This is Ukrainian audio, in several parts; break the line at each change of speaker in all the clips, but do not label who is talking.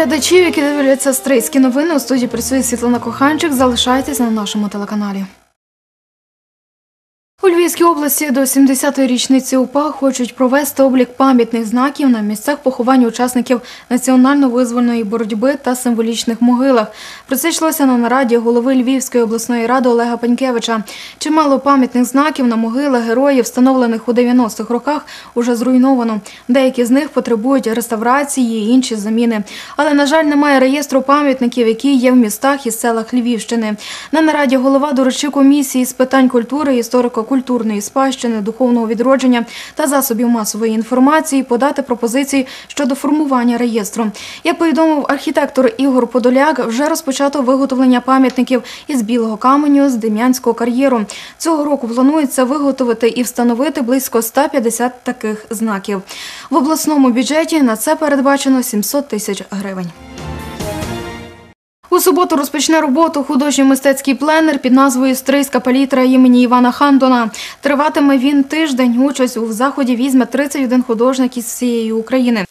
глядачів, які дивляться стрийські новини. У студії працює Світлана Коханчик. Залишайтесь на нашому телеканалі. У Львівській області до 70-ї річниці УПА хочуть провести облік пам'ятних знаків на місцях поховання учасників національно-визвольної боротьби та символічних могилах. Про це йшлося на нараді голови Львівської обласної ради Олега Панькевича. Чимало пам'ятних знаків на могилах героїв, встановлених у 90-х роках, уже зруйновано. Деякі з них потребують реставрації, інші заміни. Але, на жаль, немає реєстру пам'ятників, які є в містах і селах Львівщини. На нараді голова доручив комісії з питань культури, історико-культурної спадщини, духовного відродження та засобів масової інформації подати пропозиції щодо формування реєстру. Як повідомив архітектор Ігор Подоляк, вже розпочато виготовлення пам'ятників із білого каменю з Дем'янського кар'єру. Цього року планується виготовити і встановити близько 150 таких знаків. В обласному бюджеті на це передбачено 700 тисяч гривень. Суботу розпочне роботу художньо-мистецький пленер під назвою Стрийська палітра імені Івана Хандона. Триватиме він тиждень. Участь у заході візьме 31 художник із всієї України.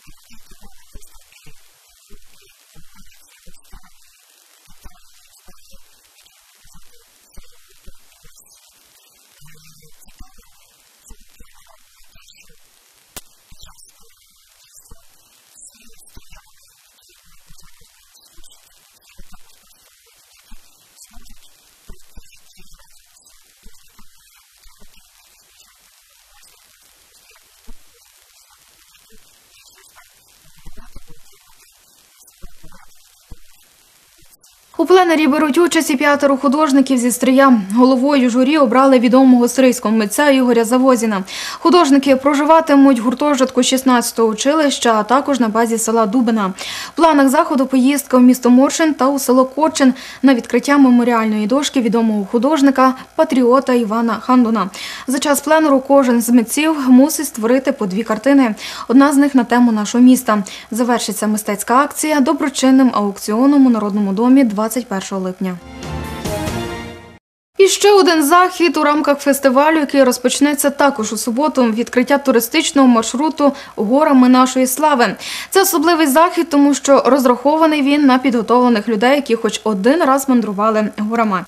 У пленері беруть участь і п'ятеро художників зі Стрия. Головою журі обрали відомого стрийського митця Ігоря Завозіна. Художники проживатимуть гуртожитку 16-го училища, а також на базі села Дубина. В планах заходу поїздка в місто Моршин та у село Корчин на відкриття меморіальної дошки відомого художника, патріота Івана Хандуна. За час пленеру кожен з митців мусить створити по дві картини. Одна з них на тему нашого міста. Завершиться мистецька акція доброчинним аукціоном у Народному домі 21 липня. І ще один захід у рамках фестивалю, який розпочнеться також у суботу. Відкриття туристичного маршруту горами нашої слави. Це особливий захід, тому що розрахований він на підготовлених людей, які хоч один раз мандрували горами.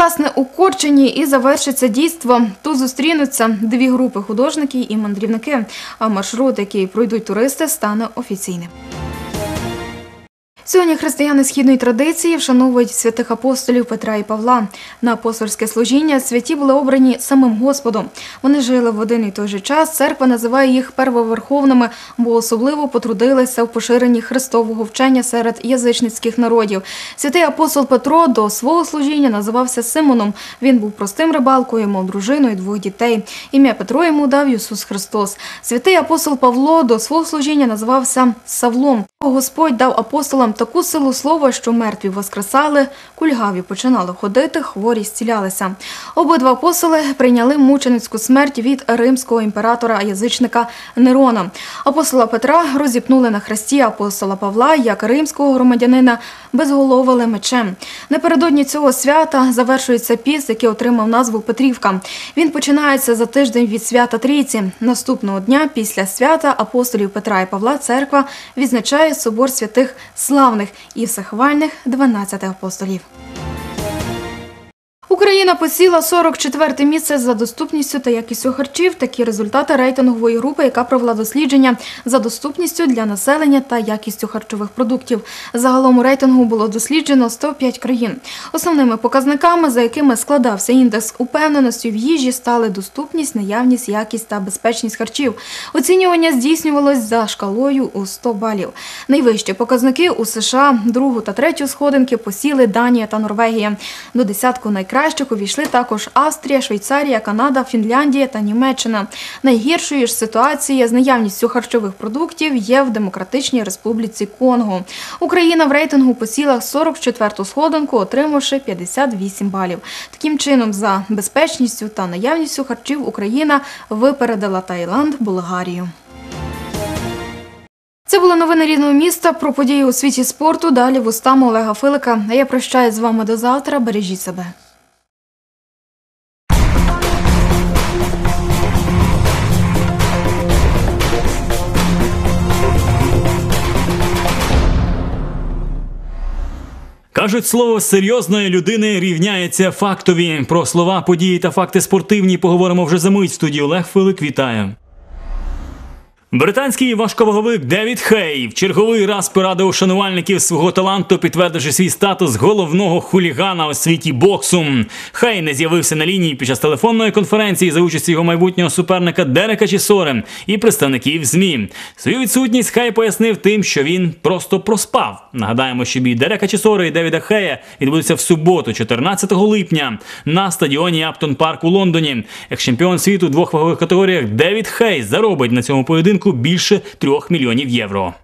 Власне, у Корчині і завершиться дійство. Тут зустрінуться дві групи художників і мандрівники. А маршрут, який пройдуть туристи, стане офіційним. Сьогодні християни східної традиції вшановують святих апостолів Петра і Павла. На апостольське служіння святі були обрані самим Господом. Вони жили в один і той же час. Церква називає їх первоверховними, бо особливо потрудилися в поширенні христового вчення серед язичницьких народів. Святий апостол Петро до свого служіння називався Симоном. Він був простим рибалкою, мав дружину і двох дітей. Ім'я Петро йому дав Ісус Христос. Святий апостол Павло до свого служіння називався Савлом. Господь дав апостолам таку силу слова, що мертві воскресали, кульгаві починали ходити, хворі зцілялися. Обидва апостоли прийняли мученицьку смерть від римського імператора язичника Нерона. Апостола Петра розіпнули на хресті, апостола Павла, як римського громадянина, безголовили мечем. Напередодні цього свята завершується піс, який отримав назву Петрівка. Він починається за тиждень від свята Трійці. Наступного дня після свята апостолів Петра і Павла церква відзначає собор святих славних і всехвальних 12 апостолів. Україна посіла 44 місце за доступністю та якістю харчів. Такі результати рейтингової групи, яка провела дослідження за доступністю для населення та якістю харчових продуктів. Загалом у рейтингу було досліджено 105 країн. Основними показниками, за якими складався індекс упевненості в їжі, стали доступність, наявність, якість та безпечність харчів. Оцінювання здійснювалось за шкалою у 100 балів. Найвищі показники у США, другу та третю сходинки посіли Данія та Норвегія. До десятку найкращих кращих увійшли також Австрія, Швейцарія, Канада, Фінляндія та Німеччина. Найгіршою ж ситуація з наявністю харчових продуктів є в Демократичній Республіці Конго. Україна в рейтингу посіла 44-ту сходинку, отримавши 58 балів. Таким чином, за безпечністю та наявністю харчів Україна випередила Таїланд, Болгарію. Це були новини рідного міста про події у світі спорту. Далі вустами Олега Филика. А я прощаюсь з вами до завтра. Бережіть себе.
Кажуть, слово серйозної людини рівняється фактові. Про слова, події та факти спортивні поговоримо вже за мить. В студії Олег Филик вітаю. Британський важковаговик Девід Хей в черговий раз порадив шанувальників свого таланту, підтвердивши свій статус головного хулігана у світі боксу. Хей не з'явився на лінії під час телефонної конференції за участі його майбутнього суперника Дерека Чісори і представників ЗМІ. Свою відсутність Хей пояснив тим, що він просто проспав. Нагадаємо, що бій Дерека Чісори і Девіда Хея відбудеться в суботу, 14 липня, на стадіоні Аптон Парк у Лондоні. Екс-чемпіон світу в двох вагових категоріях Девід Хей заробить на цьому поєдинку більше трьох мільйонів євро.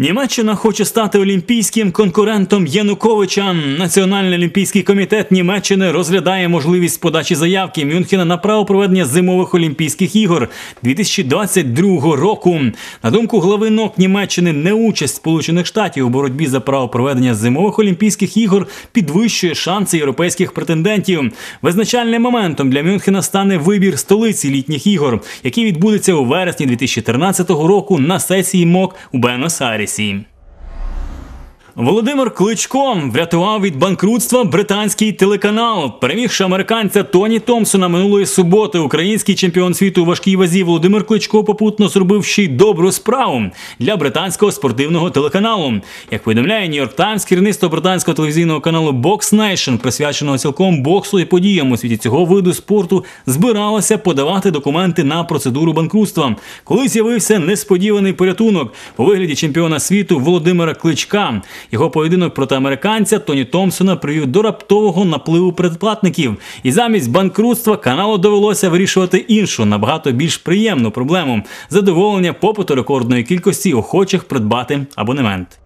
Німеччина хоче стати олімпійським конкурентом Януковича. Національний олімпійський комітет Німеччини розглядає можливість подачі заявки Мюнхена на право проведення зимових олімпійських ігор 2022 року. На думку глави НОК Німеччини, неучасть Сполучених Штатів у боротьбі за право проведення зимових олімпійських ігор підвищує шанси європейських претендентів. Визначальним моментом для Мюнхена стане вибір столиці літніх ігор, який відбудеться у вересні 2013 року на сесії МОК у Бенос-Айресі. seem. Володимир Кличко врятував від банкрутства британський телеканал. Перемігши американця Тоні Томпсона минулої суботи, український чемпіон світу у важкій вазі Володимир Кличко попутно зробив ще й добру справу для британського спортивного телеканалу. Як повідомляє Нью-Йорк Таймс, керівництво британського телевізійного каналу Box Nation, присвяченого цілком боксу і подіям у світі цього виду спорту, збиралося подавати документи на процедуру банкрутства, коли з'явився несподіваний порятунок у вигляді чемпіона світу Володимира Кличка. Його поєдинок проти американця Тоні Томпсона привів до раптового напливу предплатників, і замість банкрутства каналу довелося вирішувати іншу, набагато більш приємну проблему задоволення попиту рекордної кількості охочих придбати абонемент.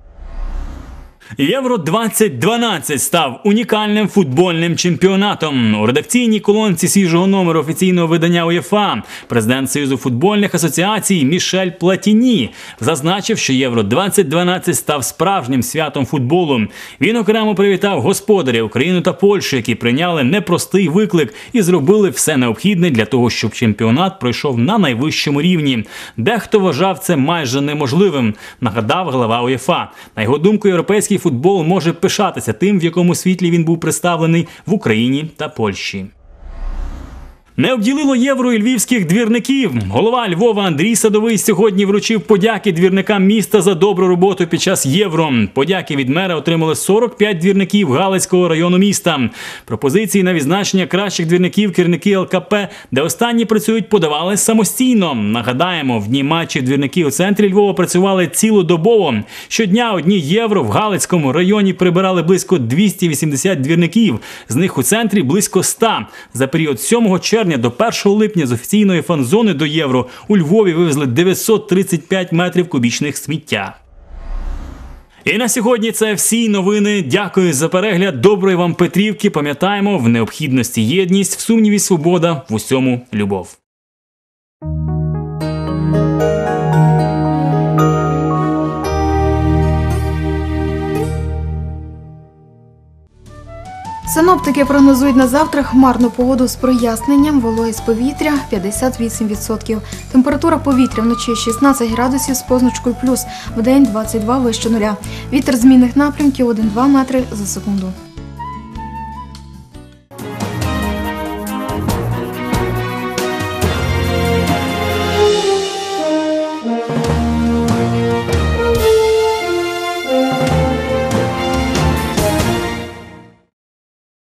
Євро 2012 став унікальним футбольним чемпіонатом. У редакційній колонці свіжого номеру офіційного видання УЄФА президент Союзу футбольних асоціацій Мішель Платіні зазначив, що Євро 2012 став справжнім святом футболу. Він окремо привітав господарів Україну та Польщу, які прийняли непростий виклик і зробили все необхідне для того, щоб чемпіонат пройшов на найвищому рівні. Дехто вважав це майже неможливим. Нагадав глава УЄФА. На його думку, європейський футбол може пишатися тим, в якому світлі він був представлений в Україні та Польщі. Не обділило євро і львівських двірників. Голова Львова Андрій Садовий сьогодні вручив подяки двірникам міста за добру роботу під час євро. Подяки від мера отримали 45 двірників Галицького району міста. Пропозиції на відзначення кращих двірників керівники ЛКП, де останні працюють, подавали самостійно. Нагадаємо, в дні матчі двірники у центрі Львова працювали цілодобово. Щодня одні євро в Галицькому районі прибирали близько 280 двірників. З них у центрі близько 100. За період 7 червня до 1 липня з офіційної фан-зони до євро у Львові вивезли 935 метрів кубічних сміття. І на сьогодні це всі новини. Дякую за перегляд. Доброї вам Петрівки. Пам'ятаємо в необхідності єдність, в сумніві свобода, в усьому любов.
Синоптики прогнозують на завтра хмарну погоду з проясненням, вологість повітря 58%. Температура повітря вночі 16 градусів з позначкою плюс, в день 22 вище нуля. Вітер змінних напрямків 1-2 метри за секунду.